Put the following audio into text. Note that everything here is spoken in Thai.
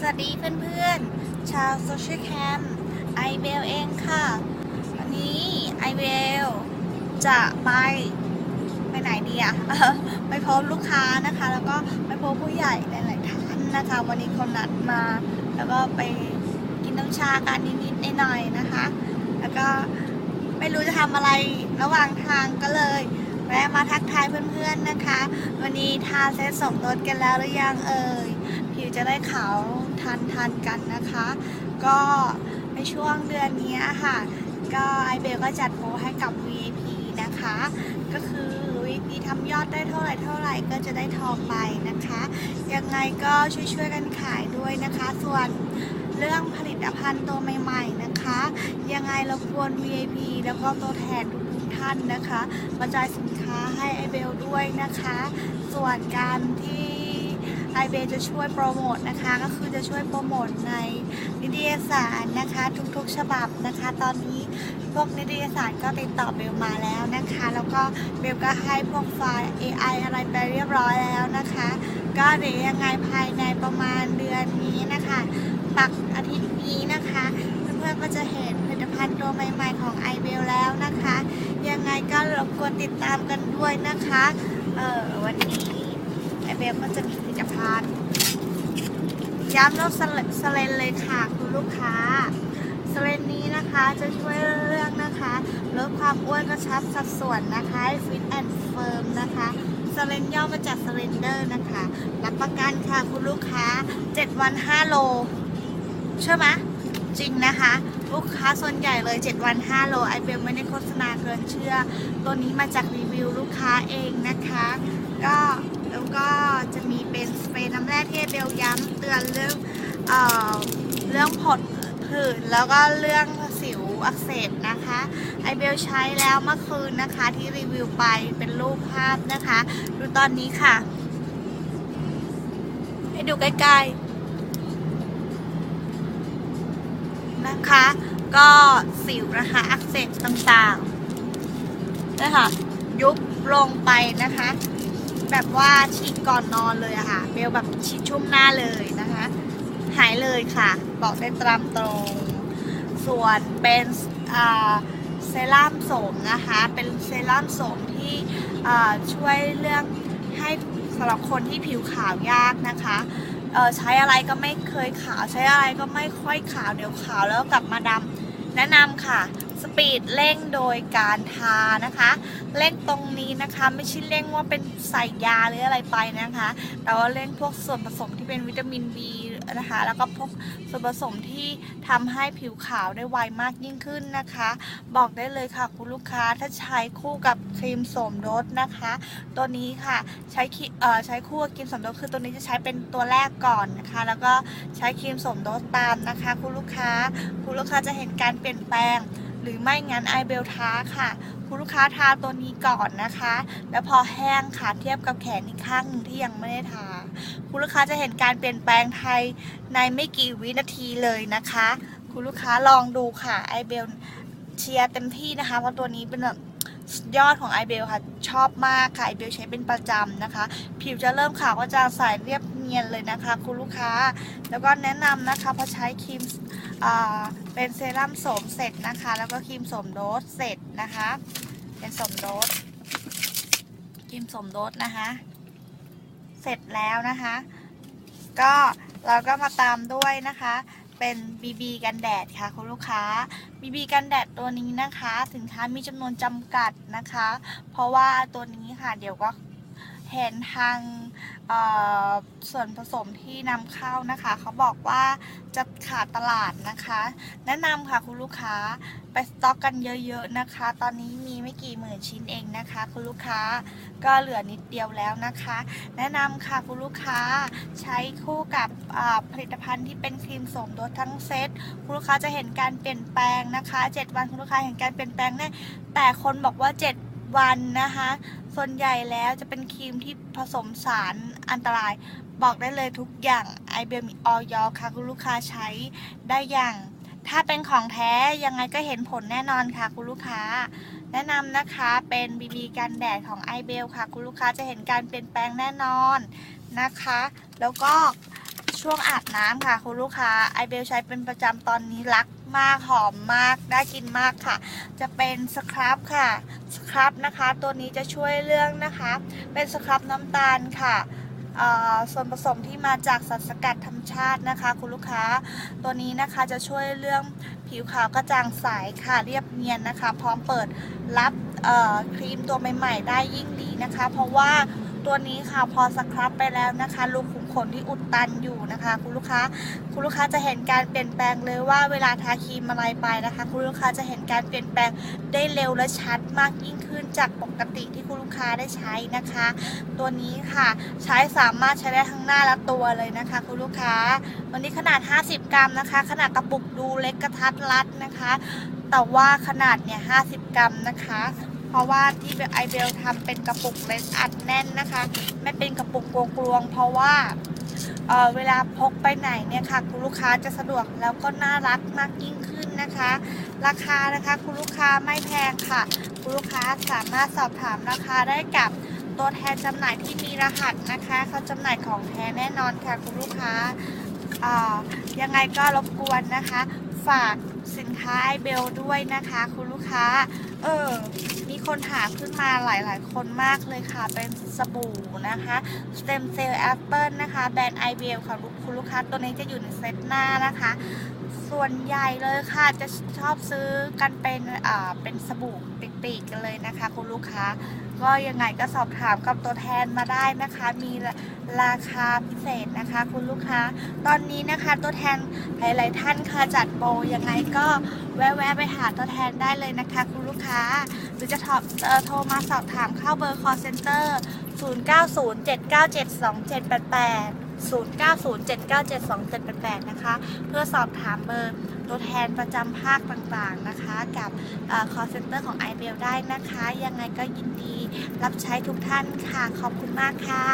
สวัสดีเพื่อนๆ ชาวโซเชียลแคมไอเบลเองค่ะ วันนี้ไอเบลจะไปไปไหนดีอะไปพบลูกค้านะคะ แล้วก็ไปพบผู้ใหญ่หลายๆท่านนะคะ วันนี้คนนัดมา แล้วก็ไปกินน้ำชากันนิดๆหน่อยๆนะคะ แล้วก็ไม่รู้จะทำอะไรระหว่างทางก็เลยแวะมาทักทายเพื่อนๆนะคะ วันนี้ทาเซตสมรสกันแล้วหรือยังเอ่ยผิวจะได้ขาว ทันทันกันนะคะ ก็ในช่วงเดือนนี้ค่ะ ก็ไอเบลก็จัดโปรให้กับ VIP นะคะ ก็คือ VIP ทำยอดได้เท่าไหร่เท่าไหร่ก็จะได้ทองไปนะคะ ยังไงก็ช่วยๆกันขายด้วยนะคะ ส่วนเรื่องผลิตภัณฑ์ตัวใหม่ๆนะคะ ยังไงรบกวน VIP แล้วก็ตัวแทนทุกท่านนะคะกระจายสินค้าให้ไอเบลด้วยนะคะ ส่วนการที่ ไอเบลจะช่วยโปรโมทนะคะ ก็คือจะช่วยโปรโมทในนิตยสารนะคะ ทุกๆฉบับนะคะ ตอนนี้พวกนิตยสารก็ติดต่อเบลมาแล้วนะคะ แล้วก็เบลก็ให้พวกไฟล์ AI อะไรไปเรียบร้อยแล้วนะคะ ก็เดี๋ยวยังไงภายในประมาณเดือนนี้นะคะปักอาทิตย์นี้นะคะเพื่อนๆก็จะเห็นผลิตภัณฑ์ตัวใหม่ๆของ i b e l แล้วนะคะ ยังไงก็รบกวนติดตามกันด้วยนะคะ เออวันนี้ ไอเบลก็จะมีผลิตภัณฑ์ย้ำรสสเลนเลยค่ะคุณลูกค้าสเลนนี้นะคะจะช่วยเรื่องนะคะลดความอ้วนกระชับสัดส่วนนะคะฟิตแอนด์เฟิร์มนะคะสเลนย่อมาจากสเลนเดอร์นะคะ รับประกันค่ะคุณลูกค้า 7 วัน 5 โลใช่ไหมจริงนะคะ ลูกค้าส่วนใหญ่เลย 7 วัน 5 โลไอเบลไม่ได้โฆษณาเกินเชื่อ ตัวนี้มาจากรีวิวลูกค้าเองนะคะ ก็ ก็จะมีเป็นสเปรย์น้ำแร่ที่ไอเบลย้ำเตือนเรื่องเอ่อเรื่องผดผื่นแล้วก็เรื่องสิวอักเสบนะคะ ไอเบลใช้แล้วเมื่อคืนนะคะที่รีวิวไปเป็นรูปภาพนะคะ ดูตอนนี้ค่ะ ให้ดูใกล้ๆนะคะ ก็สิวนะคะอักเสบต่างๆนะคะยุบลงไปนะคะ แบบว่าฉีดก่อนนอนเลยอะค่ะ เบลแบบฉีดชุ่มหน้าเลยนะคะ หายเลยค่ะ บอกได้ตามตรง ส่วนเป็นเซรั่มโสมนะคะ เป็นเซรั่มโสมที่ช่วยเรื่องให้สำหรับคนที่ผิวขาวยากนะคะใช้อะไรก็ไม่เคยขาว ใช้อะไรก็ไม่ค่อยขาวเดี๋ยวขาวแล้วกลับมาดำแนะนำค่ะ สปีดเร่งโดยการทานะคะเร่งตรงนี้นะคะไม่ใช่เร่งว่าเป็นใส่ยาหรืออะไรไปนะคะ แต่ว่าเร่งพวกส่วนผสมที่เป็นวิตามิน B นะคะแล้วก็พวกส่วนผสมที่ทำให้ผิวขาวได้ไวมากยิ่งขึ้นนะคะ บอกได้เลยค่ะคุณลูกค้าถ้าใช้คู่กับครีมสมรสนะคะ ตัวนี้ค่ะใช้ครีเอ่อใช้คู่กับครีมสมรสคือตัวนี้จะใช้เป็นตัวแรกก่อนนะคะ แล้วก็ใช้ครีมสมรสตามนะคะ คุณลูกค้าคุณลูกค้าจะเห็นการเปลี่ยนแปลง รือไม่งั้นไอเบลทาค่ะคุณลูกค้าทาตัวนี้ก่อนนะคะ แล้วพอแห้งค่ะเทียบกับแขนอีกข้างหนึ่งที่ยังไม่ได้ทาคุณลูกค้าจะเห็นการเปลี่ยนแปลงไทยในไม่กี่วินาทีเลยนะคะ คุณลูกค้าลองดูค่ะไอเบลเชียร์เต็มที่นะคะ เพราะตัวนี้เป็นแบบยอดของไอเบลค่ะ ชอบมากค่ะไอเบลใช้เป็นประจำนะคะ ผิวจะเริ่มขาวก็จะใสเรียบเนียนเลยนะคะ คุณลูกค้า แล้วก็แนะนำนะคะพอใช้ครีม เป็นเซรั่มโสมเสร็จนะคะ แล้วก็ครีมโสมโดสเสร็จนะคะ เป็นสมโดสครีมสมโดสนะคะ เสร็จแล้วนะคะ ก็เราก็มาตามด้วยนะคะ เป็น BB กันแดดค่ะคุณลูกค้า BB กันแดดตัวนี้นะคะ สินค้ามีจำนวนจำกัดนะคะ เพราะว่าตัวนี้ค่ะเดี๋ยวก็ เห็นทางส่วนผสมที่นำเข้านะคะ เขาบอกว่าจะขาดตลาดนะคะ แนะนำค่ะคุณลูกค้าไปสต็อกกันเยอะๆนะคะ ตอนนี้มีไม่กี่หมื่นชิ้นเองนะคะ คุณลูกค้าก็เหลือนิดเดียวแล้วนะคะ แนะนำค่ะคุณลูกค้าใช้คู่กับผลิตภัณฑ์ที่เป็นครีมสมรสทั้งเซตคุณลูกค้าจะเห็นการเปลี่ยนแปลงนะคะ 7 วันคุณลูกค้าเห็นการเปลี่ยนแปลงแน่แต่คนบอกว่า 7 วันนะคะ ส่วนใหญ่แล้วจะเป็นครีมที่ผสมสารอันตราย บอกได้เลยทุกอย่างไอเบลมีออยค่ะคุณลูกค้าใช้ได้อย่าง ถ้าเป็นของแท้ยังไงก็เห็นผลแน่นอนค่ะคุณลูกค้า แนะนำนะคะเป็น BB กันแดดของ i b e l ค่ะ คุณลูกค้าจะเห็นการเปลี่ยนแปลงแน่นอนนะคะ แล้วก็ ช่วงอาบน้ำค่ะ คุณลูกค้าไอเบลใช้เป็นประจำตอนนี้รักมากหอมมากได้กินมากค่ะ จะเป็นสครับค่ะสครับนะคะ ตัวนี้จะช่วยเรื่องนะคะ เป็นสครับน้ำตาลค่ะส่วนผสมที่มาจากสารสกัดธรรมชาตินะคะ คุณลูกค้าตัวนี้นะคะจะช่วยเรื่องผิวขาวกระจ่างใสค่ะเรียบเนียนนะคะ พร้อมเปิดรับครีมตัวใหม่ ๆ ได้ยิ่งดีนะคะ เพราะว่า ตัวนี้ค่ะ พอสครับไปแล้วนะคะรูขุมขนที่อุดตันอยู่นะคะ คุณลูกค้า คุณลูกค้าจะเห็นการเปลี่ยนแปลงเลยว่าเวลาทาครีมอะไรไปนะคะ คุณลูกค้าจะเห็นการเปลี่ยนแปลงได้เร็วและชัดมากยิ่งขึ้นจากปกติที่คุณลูกค้าได้ใช้นะคะ ตัวนี้ค่ะใช้สามารถใช้ได้ทั้งหน้าและตัวเลยนะคะ คุณลูกค้า วันนี้ขนาด 50 กรัมนะคะ ขนาดกระปุกดูเล็กกระทัดรัดนะคะ แต่ว่าขนาดเนี่ย50 กรัมนะคะ เพราะว่าที่ไอเบลทำเป็นกระปุกเล็กอัดแน่นนะคะ ไม่เป็นกระปุกกลวงๆเพราะว่าเออเวลาพกไปไหนเนี่ยค่ะ คุณลูกค้าจะสะดวกแล้วก็น่ารักมากยิ่งขึ้นนะคะ ราคานะคะคุณลูกค้าไม่แพงค่ะ คุณลูกค้าสามารถสอบถามราคาได้กับตัวแทนจำหน่ายที่มีรหัสนะคะเขาจำหน่ายของแท้แน่นอนค่ะคุณลูกค้าอ่ายังไงก็รบกวนนะคะ ฝากสินค้าไอเบลด้วยนะคะ คุณลูกค้า เออ คนถามขึ้นมาหลายๆ คนมากเลยค่ะ เป็นสบู่นะคะสเต็มเซลล์แอปเปิลนะคะ แบรนด์ไอเบลค่ะคุณลูกค้าตัวนี้จะอยู่ในเซตหน้านะคะ ส่วนใหญ่เลยค่ะ จะชอบซื้อกันเป็นอ่าเป็นสบู่ปีกๆกันเลยนะคะ คุณลูกค้า ก็ยังไงก็สอบถามกับตัวแทนมาได้นะคะ มีราคาพิเศษนะคะ คุณลูกค้า ตอนนี้นะคะตัวแทนหลาย ๆ ท่านค่ะจัดโปรยังไงก็แวะๆไปหาตัวแทนได้เลยนะคะ คุณลูกค้า หรือจะโทรเอ่อโทรมาสอบถามเข้าเบอร์ call center 0907972788 0907972788 นะคะ เพื่อสอบถามเบอร์ตัวแทนประจำภาคต่างๆนะคะ กับคอร์เซ็นเตอร์ของ i b e l ได้นะคะ ยังไงก็ยินดีรับใช้ทุกท่านค่ะ ขอบคุณมากค่ะ